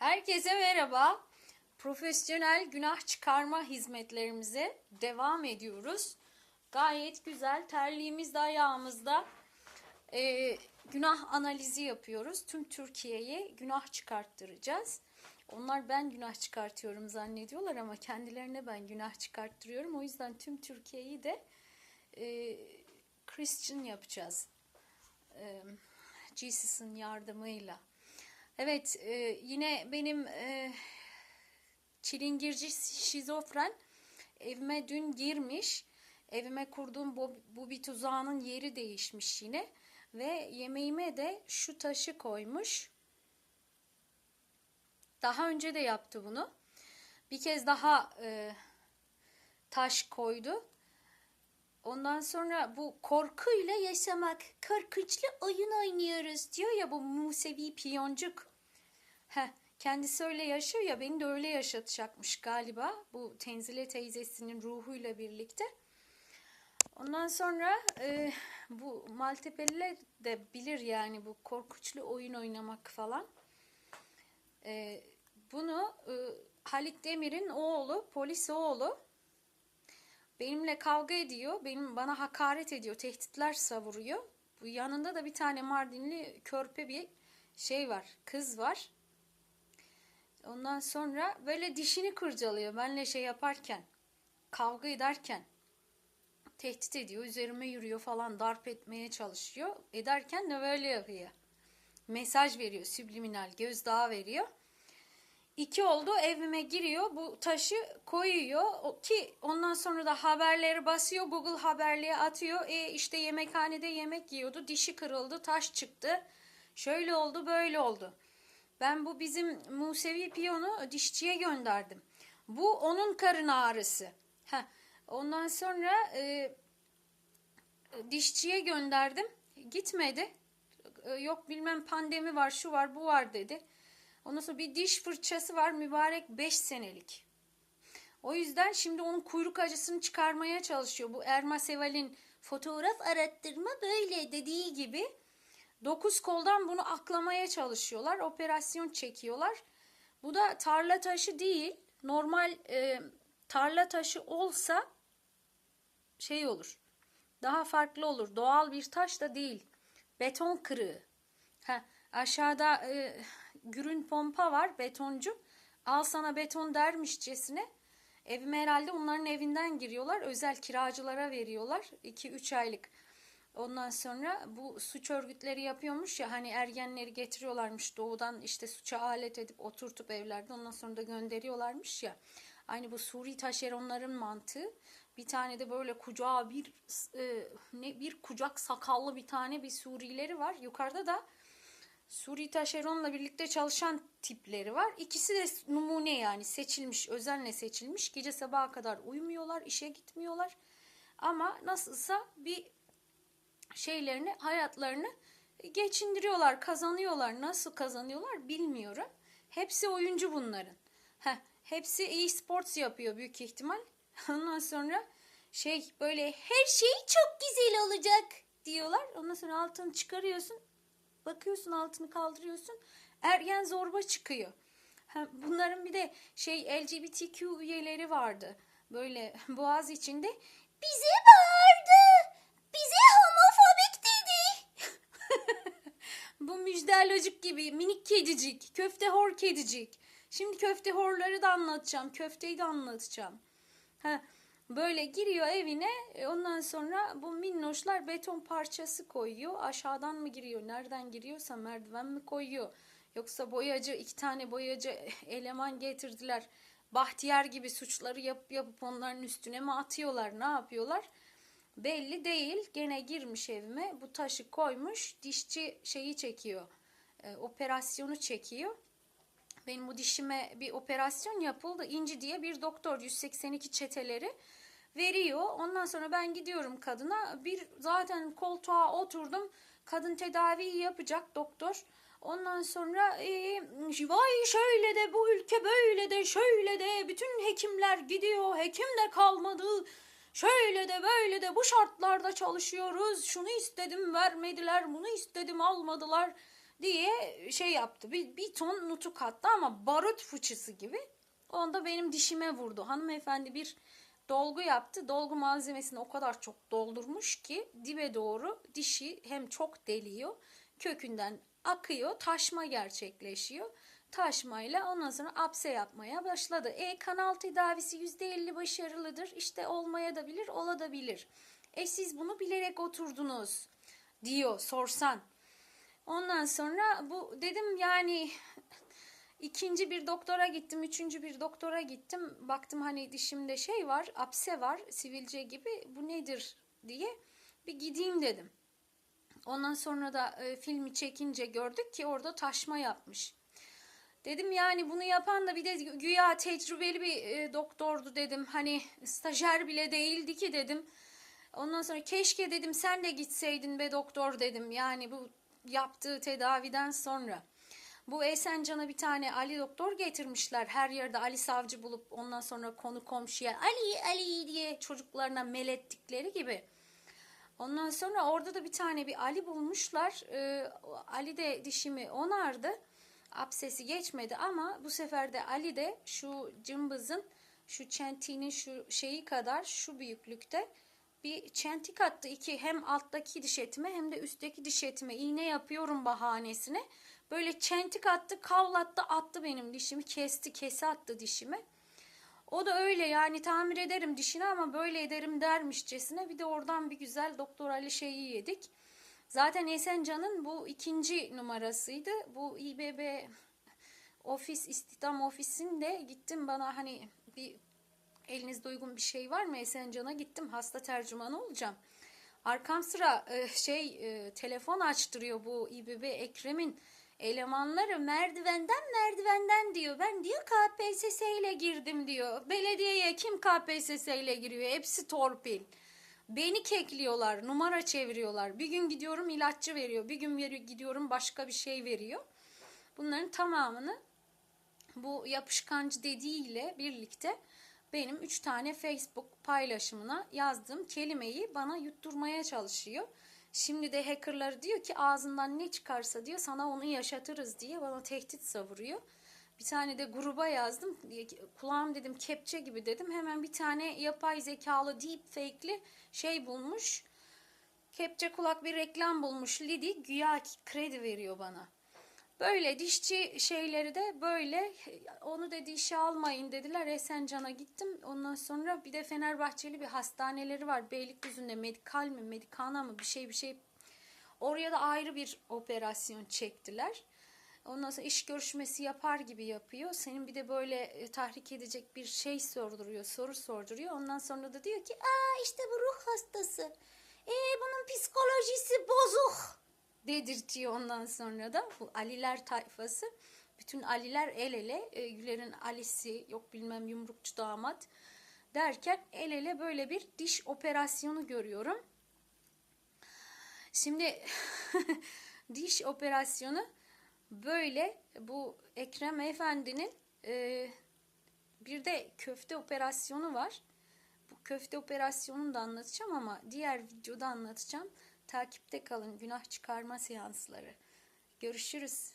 Herkese merhaba. Profesyonel günah çıkarma hizmetlerimize devam ediyoruz. Gayet güzel. Terliğimiz de ayağımızda. Ee, günah analizi yapıyoruz. Tüm Türkiye'ye günah çıkarttıracağız. Onlar ben günah çıkartıyorum zannediyorlar ama kendilerine ben günah çıkarttırıyorum. O yüzden tüm Türkiye'yi de e, Christian yapacağız. E, Jesus'ın yardımıyla. Evet, e, yine benim e, çilingirci şizofren evime dün girmiş. Evime kurduğum bu, bu bir tuzağının yeri değişmiş yine. Ve yemeğime de şu taşı koymuş. Daha önce de yaptı bunu. Bir kez daha e, taş koydu. Ondan sonra bu korkuyla yaşamak, korkunçlu oyun oynuyoruz diyor ya bu Musevi piyoncuk. Heh, kendisi öyle yaşıyor ya beni de öyle yaşatacakmış galiba. Bu Tenzile teyzesinin ruhuyla birlikte. Ondan sonra e, bu Maltepeliler de bilir yani bu korkunçlu oyun oynamak falan. E, bunu e, Halit Demir'in oğlu, polis oğlu benimle kavga ediyor. Benim bana hakaret ediyor, tehditler savuruyor. Bu yanında da bir tane Mardinli körpe bir şey var, kız var. Ondan sonra böyle dişini kırcalıyor benle şey yaparken, kavga ederken tehdit ediyor, üzerime yürüyor falan, darp etmeye çalışıyor. Ederken de böyle yapıyor. Mesaj veriyor, subliminal, gözdağı veriyor. İki oldu evime giriyor bu taşı koyuyor ki ondan sonra da haberleri basıyor Google haberliğe atıyor. E işte yemekhanede yemek yiyordu dişi kırıldı taş çıktı şöyle oldu böyle oldu. Ben bu bizim Musevi piyonu dişçiye gönderdim. Bu onun karın ağrısı. Heh. Ondan sonra e, dişçiye gönderdim gitmedi. E, Yok bilmem pandemi var şu var bu var dedi. Ondan sonra bir diş fırçası var mübarek 5 senelik. O yüzden şimdi onun kuyruk acısını çıkarmaya çalışıyor. Bu Erma Seval'in fotoğraf arattırma böyle dediği gibi. Dokuz koldan bunu aklamaya çalışıyorlar. Operasyon çekiyorlar. Bu da tarla taşı değil. Normal e, tarla taşı olsa şey olur. Daha farklı olur. Doğal bir taş da değil. Beton kırığı. Ha, aşağıda e, gürün pompa var betoncu. Al sana beton dermişçesine. Evime herhalde onların evinden giriyorlar. Özel kiracılara veriyorlar. 2-3 aylık. Ondan sonra bu suç örgütleri yapıyormuş ya hani ergenleri getiriyorlarmış doğudan işte suça alet edip oturtup evlerde ondan sonra da gönderiyorlarmış ya. Aynı bu Suri taşeronların mantığı. Bir tane de böyle kucağı bir e, ne bir kucak sakallı bir tane bir Surileri var. Yukarıda da Suri taşeronla birlikte çalışan tipleri var. İkisi de numune yani seçilmiş, özenle seçilmiş. Gece sabaha kadar uyumuyorlar, işe gitmiyorlar. Ama nasılsa bir şeylerini, hayatlarını geçindiriyorlar, kazanıyorlar. Nasıl kazanıyorlar bilmiyorum. Hepsi oyuncu bunların. Heh, hepsi e-sports yapıyor büyük ihtimal. Ondan sonra şey böyle her şey çok güzel olacak diyorlar. Ondan sonra altını çıkarıyorsun. Bakıyorsun altını kaldırıyorsun. Ergen zorba çıkıyor. Bunların bir de şey LGBTQ üyeleri vardı. Böyle boğaz içinde bize bağırdı. Bize homofobik dedi. Bu müjdelocuk gibi minik kedicik. Köfte hor kedicik. Şimdi köfte horları da anlatacağım. Köfteyi de anlatacağım. Ha, böyle giriyor evine. e, Ondan sonra bu minnoşlar beton parçası koyuyor. Aşağıdan mı giriyor? Nereden giriyorsa merdiven mi koyuyor? Yoksa boyacı iki tane boyacı eleman getirdiler. Bahtiyar gibi suçları yapıp yapıp onların üstüne mi atıyorlar? Ne yapıyorlar? Belli değil. Gene girmiş evime. Bu taşı koymuş. Dişçi şeyi çekiyor. e, operasyonu çekiyor. Benim bu dişime bir operasyon yapıldı. İnci diye bir doktor 182 çeteleri veriyor. Ondan sonra ben gidiyorum kadına. Bir zaten koltuğa oturdum. Kadın tedaviyi yapacak doktor. Ondan sonra e, vay şöyle de bu ülke böyle de şöyle de bütün hekimler gidiyor. Hekim de kalmadı. Şöyle de böyle de bu şartlarda çalışıyoruz. Şunu istedim vermediler. Bunu istedim almadılar diye şey yaptı. Bir, bir ton nutuk attı ama barut fıçısı gibi. Onda benim dişime vurdu. Hanımefendi bir dolgu yaptı. Dolgu malzemesini o kadar çok doldurmuş ki dibe doğru dişi hem çok deliyor. Kökünden akıyor. Taşma gerçekleşiyor. Taşmayla ondan sonra apse yapmaya başladı. E kanal tedavisi %50 başarılıdır. İşte olmaya da bilir, ola da bilir. E siz bunu bilerek oturdunuz diyor sorsan. Ondan sonra bu dedim yani ikinci bir doktora gittim, üçüncü bir doktora gittim. Baktım hani dişimde şey var, apse var, sivilce gibi. Bu nedir diye bir gideyim dedim. Ondan sonra da e, filmi çekince gördük ki orada taşma yapmış. Dedim yani bunu yapan da bir de güya tecrübeli bir e, doktordu dedim. Hani stajyer bile değildi ki dedim. Ondan sonra keşke dedim sen de gitseydin be doktor dedim. Yani bu yaptığı tedaviden sonra. Bu Esencan'a bir tane Ali doktor getirmişler. Her yerde Ali savcı bulup ondan sonra konu komşuya Ali Ali diye çocuklarına melettikleri gibi. Ondan sonra orada da bir tane bir Ali bulmuşlar. Ee, Ali de dişimi onardı. Absesi geçmedi ama bu sefer de Ali de şu cımbızın şu çentiğinin şu şeyi kadar şu büyüklükte bir çentik attı. iki hem alttaki diş etime hem de üstteki diş etime iğne yapıyorum bahanesine. Böyle çentik attı, kavlattı, attı benim dişimi, kesti, kese attı dişimi. O da öyle yani tamir ederim dişini ama böyle ederim dermişçesine bir de oradan bir güzel Doktor Ali şeyi yedik. Zaten Esencan'ın bu ikinci numarasıydı. Bu İBB ofis, istihdam ofisinde gittim bana hani bir elinizde uygun bir şey var mı Esencan'a gittim hasta tercümanı olacağım. Arkam sıra e, şey e, telefon açtırıyor bu İBB Ekrem'in elemanları merdivenden merdivenden diyor. Ben diyor KPSS ile girdim diyor. Belediyeye kim KPSS ile giriyor? Hepsi torpil. Beni kekliyorlar, numara çeviriyorlar. Bir gün gidiyorum ilaççı veriyor, bir gün gidiyorum başka bir şey veriyor. Bunların tamamını bu yapışkancı dediğiyle birlikte benim 3 tane Facebook paylaşımına yazdığım kelimeyi bana yutturmaya çalışıyor. Şimdi de hackerlar diyor ki ağzından ne çıkarsa diyor sana onu yaşatırız diye bana tehdit savuruyor. Bir tane de gruba yazdım. Kulağım dedim kepçe gibi dedim. Hemen bir tane yapay zekalı deep fake'li şey bulmuş. Kepçe kulak bir reklam bulmuş. Lidi güya kredi veriyor bana. Böyle dişçi şeyleri de böyle onu dedi işe almayın dediler. Esencan'a gittim. Ondan sonra bir de Fenerbahçeli bir hastaneleri var. Beylikdüzü'nde medikal mi medikana mı bir şey bir şey. Oraya da ayrı bir operasyon çektiler. Ondan sonra iş görüşmesi yapar gibi yapıyor. Senin bir de böyle e, tahrik edecek bir şey sorduruyor, soru sorduruyor. Ondan sonra da diyor ki, aa işte bu ruh hastası. E bunun psikolojisi bozuk dedirtiyor ondan sonra da bu Aliler tayfası. Bütün Aliler el ele, e, Güler'in Ali'si, yok bilmem yumrukçu damat derken el ele böyle bir diş operasyonu görüyorum. Şimdi diş operasyonu böyle bu Ekrem Efendi'nin e, bir de köfte operasyonu var. Bu köfte operasyonunu da anlatacağım ama diğer videoda anlatacağım. Takipte kalın günah çıkarma seansları. Görüşürüz.